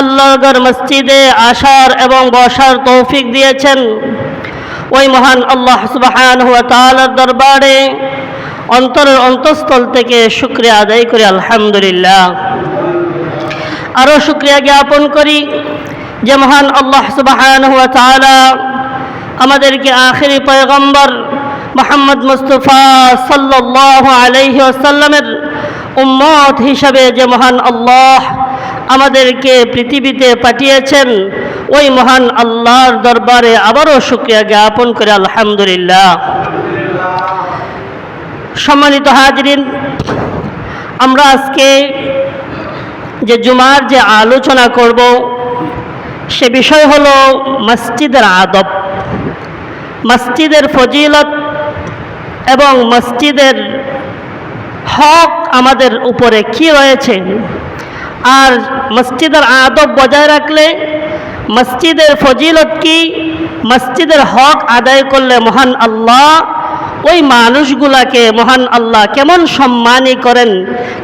আল্লাহগড় মসজিদে আসার এবং বসার তৌফিক দিয়েছেন। ওই মহান আল্লাহ সুবাহান হুয়া তালার দরবারে অন্তরের অন্তঃস্থল থেকে শুক্রিয়া আদায় করি, আলহামদুলিল্লাহ। আরও শুক্রিয়া জ্ঞাপন করি যে মহান আল্লাহ সুবাহান হুয়া তালা আমাদেরকে আখেরি পয়গম্বর মোহাম্মদ মুস্তফা সাল্লাহ আলহি আসাল্লামের উম্মত হিসাবে যে মহান আল্লাহ আমাদেরকে পৃথিবীতে পাঠিয়েছেন। ওই মহান আল্লাহর দরবারে আবারও শুক্রিয়া জ্ঞাপন করে আলহামদুলিল্লাহ। সম্মানিত হাজরিন, আমরা আজকে যে জুমার যে আলোচনা করব, সে বিষয় হলো মসজিদের আদব। মসজিদের ফজিলত এবং মসজিদের হক আমাদের উপরে কি রয়েছে? আর মসজিদের আদব বজায় রাখলে, মসজিদের ফজিলত কি, মসজিদের হক আদায় করলে মহান আল্লাহ, ওই মানুষগুলাকে মহান আল্লাহ কেমন সম্মানই করেন,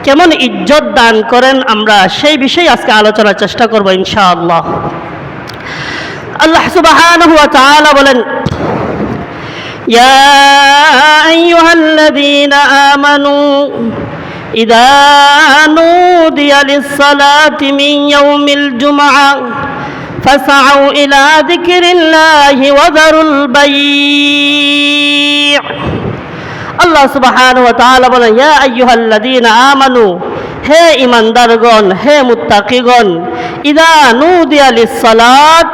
কেমন ইজ্জত দান করেন, আমরা সেই বিষয়ে আজকে আলোচনার চেষ্টা করব ইনশাআল্লাহ। আল্লাহ আল্লাহ হুয়া বলেন, ইয়া إذا نودي للصلاة من يوم الجمعة فسعوا إلى ذكر الله وذروا البيع আল্লাহ সুবহান ওয়া তাআলা বলেন ইয়া আইয়ুহাল্লাযীনা আমানু হে ঈমানদারগণ হে মুত্তাকিগণ ইদা নুদিয়া লিস-সালাত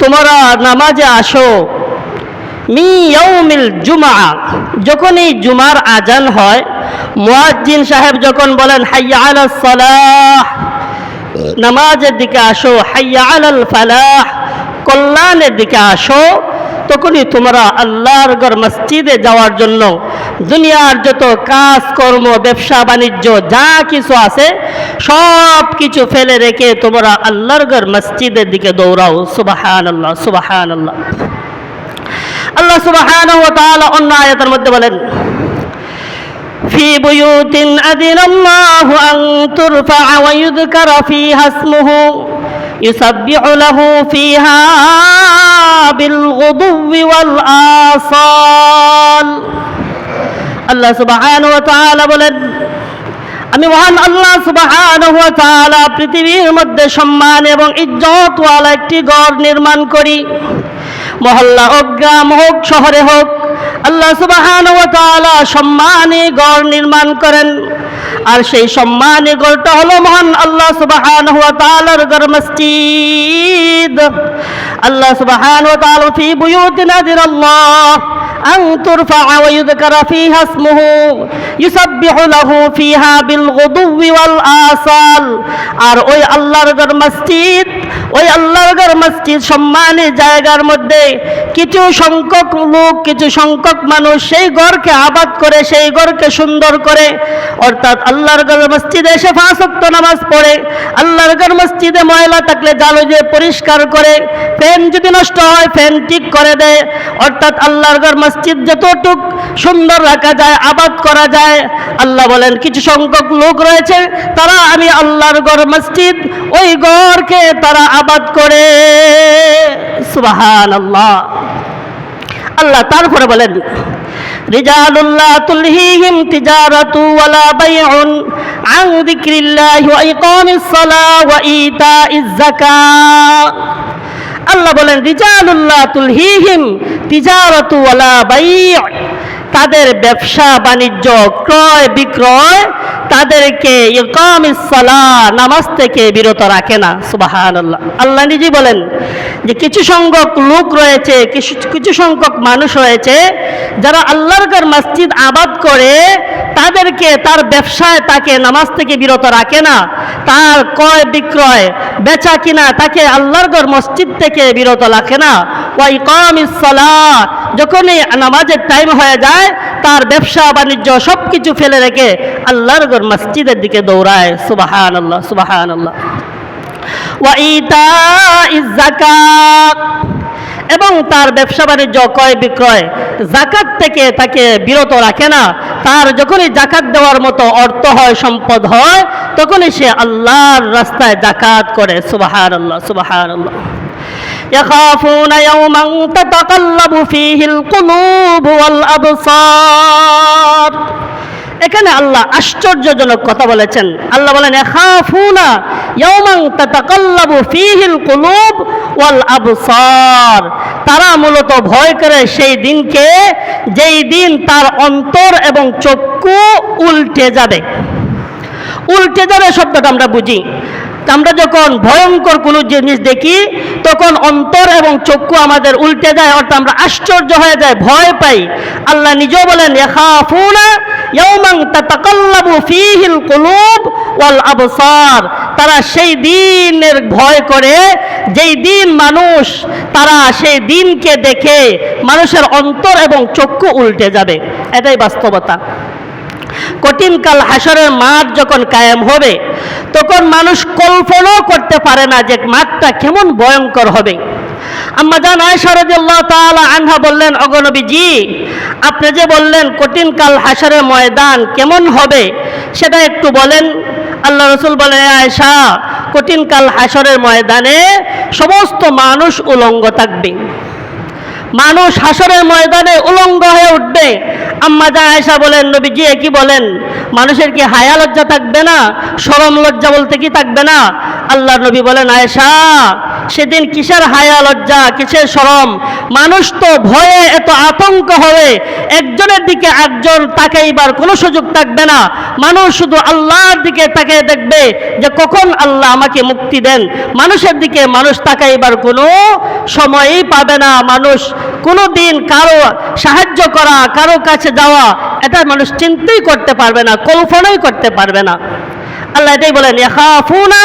তোমরা নামাজে আসো মি ইয়াউমিল জুমা যখনই জুমার আজান হয় মুয়াজ্জিন সাহেব যখন বলেন, হাইয়া আলাস সালাহ, নামাজের দিকে আসো, হাইয়া আলাল ফালাহ, কল্যাণের দিকে আসো, তখনই তোমরা আল্লাহর ঘর মসজিদে যাওয়ার জন্য দুনিয়ার যত কাজকর্ম ব্যবসা, বাণিজ্য, যা কিছু আছে, সব কিছু ফেলে রেখে তোমরা আল্লাহর ঘর মসজিদের দিকে দৌড়াও। সুবাহান আল্লাহ সুবাহান আল্লাহ আল্লাহ সুবহানাহু ওয়া তাআলা অন্য আয়াতের মধ্যে বলেন في بيوت أذن الله أن ترفع ويذكر فيها اسمه يسبح له فيها بالغدو والآصال আল্লাহ সুবহানাহু ওয়া তাআলা বলেন আমি মহান আল্লাহ সুবহানাহু ওয়া তাআলা পৃথিবীর মধ্যে সম্মান এবং ইজ্জতওয়ালা একটি ঘর নির্মাণ করি মহল্লা হোক গ্রাম হোক শহরে হোক আল্লাহ সুবাহান ও তালা সম্মানী গড় নির্মাণ করেন। আর সেই সম্মানী গড়টা হলো মহান আল্লাহ সুবাহান ওয়া তালার গড় মসজিদ। আল্লাহ সুবাহান ও তাআলা ফি বুয়ুতিন আদিরাল্লাহ أن ترفع ويذكر فيها اسمه يسبح له فيها بالغدو والآصال আর ওই আল্লাহর ঘর মসজিদ ওই আল্লাহর ঘর মসজিদ সম্মানী জায়গার মধ্যে কিছু সংখ্যক লোক কিছু সংখ্যক মানুষ সেই ঘরকে আবাদ করে সেই ঘরকে সুন্দর করে অর্থাৎ আল্লাহর ঘর মসজিদে এসে ফাঁসক্ত নামাজ পড়ে আল্লাহর ঘর মসজিদে ময়লা থাকলে জালো দিয়ে পরিষ্কার করে ফ্যান যদি নষ্ট হয় ফ্যান ঠিক করে দেয় অর্থাৎ আল্লাহর ঘর মসজিদ যতটুক সুন্দর রাখা যায়, আবাদ করা যায়, আল্লাহ বলেন কিছু সংখ্যক লোক রয়েছে, তারা আমি আল্লাহর গড় মসজিদ, ওই গড়কে তারা আবাদ করে। সুবাহান আল্লাহ আল্লাহ তারপরে বলেন, রিজালুল্লাহ তুলহিহিম তিজারাতু ওয়ালা বাইউন আন যিকরিল্লাহি ওয়া ইকামিস সালাহ আল্লাহ বলেন, রিজালুল্লাহ তুলহিহিম তিজারাতু ওয়ালা বাইউ তাদের ব্যবসা বাণিজ্য ক্রয় বিক্রয় তাদেরকে ইকামিসসালা নামাজ থেকে বিরত রাখে না। সুবাহান আল্লাহ আল্লাহ নিজে বলেন যে, কিছু সংখ্যক লোক রয়েছে, কিছু কিছু সংখ্যক মানুষ রয়েছে, যারা আল্লাহর ঘর মসজিদ আবাদ করে তাদেরকে, তার ব্যবসায় তাকে নামাজ থেকে বিরত রাখে না। তার ক্রয় বিক্রয় বেচা কিনা তাকে আল্লাহর ঘর মসজিদ থেকে বিরত রাখে না। ওয়াই কমিসলা যখনই নামাজের টাইম হয়ে যায়, তার ব্যবসা, বাণিজ্য সব কিছু ফেলে রেখে আল্লাহর ঘর মসজিদের দিকে দৌড়ায়। সুবাহান আল্লাহ সুবাহান আল্লাহ এবং তার ব্যবসা বাণিজ্য ক্রয় বিক্রয় জাকাত থেকে তাকে বিরত রাখে না তার যখনই জাকাত দেওয়ার মতো অর্থ হয় সম্পদ হয় তখনই সে আল্লাহর রাস্তায় জাকাত করে সুবাহার আল্লাহ সুবাহার আল্লাহ يخافون يوما تتقلب فيه القلوب والأبصار এখানে আল্লাহ আশ্চর্যজনক কথা বলেছেন আল্লাহ বলেন এখাফুনা ইয়াউমান তাতাকাল্লাবু ফীহিল কুলুব ওয়াল আবসার তারা মূলত ভয় করে সেই দিনকে, যেই দিন তার অন্তর এবং চক্ষু উল্টে যাবে। উল্টে যাবে শব্দটা আমরা বুঝি। আমরা যখন ভয়ঙ্কর কোনো জিনিস দেখি, তখন অন্তর এবং চক্ষু আমাদের উল্টে যায়, অর্থাৎ আমরা আশ্চর্য হয়ে যায় ভয় পাই। আল্লাহ নিজেও বলেন, ইয়াখাফুনা ইয়াউমান তাতাকাল্লাবু ফীহিল কুলুব ওয়াল আবসার। তারা সেই দিনের ভয় করে, যেই দিন মানুষ, তারা সেই দিনকে দেখে মানুষের অন্তর এবং চক্ষু উল্টে যাবে। এটাই বাস্তবতা। কঠিন কাল হাসরের মাঠ যখন কায়েম হবে, তখন মানুষ কল্পনাও করতে পারে না যে মাঠটা কেমন ভয়ঙ্কর হবে। আম্মা জান আয়েশা রাদিয়াল্লাহু তাআলা আনহা বললেন অগনবীজি আপনি যে বললেন কঠিন কাল হাসরের ময়দান কেমন হবে, সেটা একটু বলেন। আল্লাহ রসুল বলেন, "এ আয়েশা, কঠিন কাল হাসরের ময়দানে সমস্ত মানুষ উলঙ্গ থাকবে। মানুষ হাসরের ময়দানে উলঙ্গ হয়ে উঠবে। আম্মা যা আয়সা বলেন, নবীজি কি বলেন? মানুষের কি হায়া লজ্জা থাকবে না? সরম লজ্জা বলতে কি থাকবে না? আল্লাহ নবী বলেন, আয়েশা, সেদিন কিসের হায়া লজ্জা, কিসের সরম? মানুষ তো ভয়ে এত আতঙ্ক হবে, একজনের দিকে একজন তাকাইবার কোনো সুযোগ থাকবে না। মানুষ শুধু আল্লাহর দিকে তাকিয়ে দেখবে যে কখন আল্লাহ আমাকে মুক্তি দেন। মানুষের দিকে মানুষ তাকাইবার কোনো সময়ই পাবে না। মানুষ কোনো দিন কারও সাহায্য করা, কারও কাছে যাওয়া এটা মানুষ চিন্তাই করতে পারবে না, কল্পনাই করতে পারবে না। আল্লাহ এটাই বলেন, ইয়াখাফুনা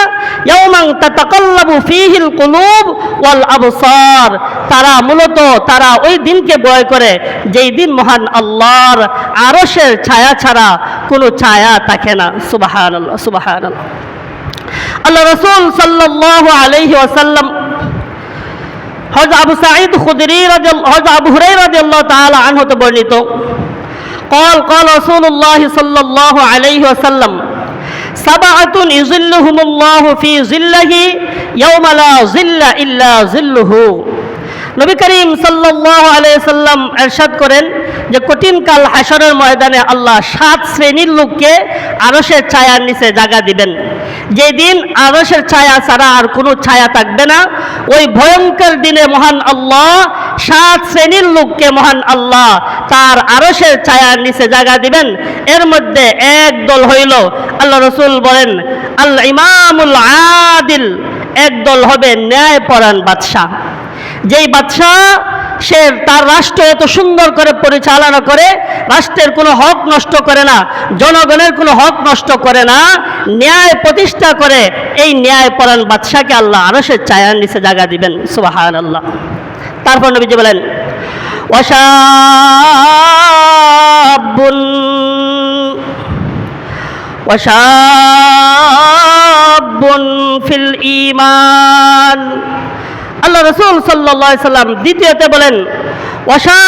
ইয়াউমান তাতাকাল্লাবু ফীহিল কুলুব ওয়াল আবসার। তারা মূলত, তারা ওই দিনকে ভয় করে, যেই দিন মহান আল্লাহর আরশের ছায়া ছাড়া কোনো ছায়া থাকে না। সুবহানাল্লাহ সুবহানাল্লাহ। আল্লাহ রাসূল সাল্লাল্লাহু আলাইহি ওয়াসাল্লাম হজ আবু সাঈদ খুদরি হজ আবু হুরাই রাদিয়াল্লাহু তাআলা আনহু বর্ণিত قال قال رسول الله صلى الله عليه وسلم سبعة يظلهم الله في ظله يوم لا ظل إلا ظله নবী করিম সাল্লাল্লাহু আলাইহি সাল্লাম ارشاد করেন যে কঠিন কাল হাসরের ময়দানে আল্লাহ সাত শ্রেণীর লোককে আরশের ছায়ার নিচে জায়গা দিবেন যেদিন আরশের ছায়া ছাড়া আর কোনো ছায়া থাকবে না, ওই ভয়ঙ্কর দিনে মহান আল্লাহ, সাত শ্রেণির লোককে মহান আল্লাহ তার আরশের ছায়ার নিচে জায়গা দিবেন। এর মধ্যে এক দল হইল, আল্লাহ রসুল বলেন আল্লাহ ইমামুল আদিল এক দল হবে ন্যায়পরায়ণ বাদশাহ। যেই বাদশাহ সে তার রাষ্ট্র এত সুন্দর করে পরিচালনা করে, রাষ্ট্রের কোনো হক নষ্ট করে না, জনগণের কোনো হক নষ্ট করে না, ন্যায় প্রতিষ্ঠা করে, এই ন্যায় পরায়ণ বাদশাকে আল্লাহ আরও সে চায়ার নিচে জায়গা দিবেন সুবাহান আল্লাহ তারপর নবীজি বলেন ওয়াশাবুন ওয়াশাবুন ফিল ঈমান। আল্লাহ রসুল সাল্লাহ সাল্লাম দ্বিতীয়তে বলেন ওয়াশা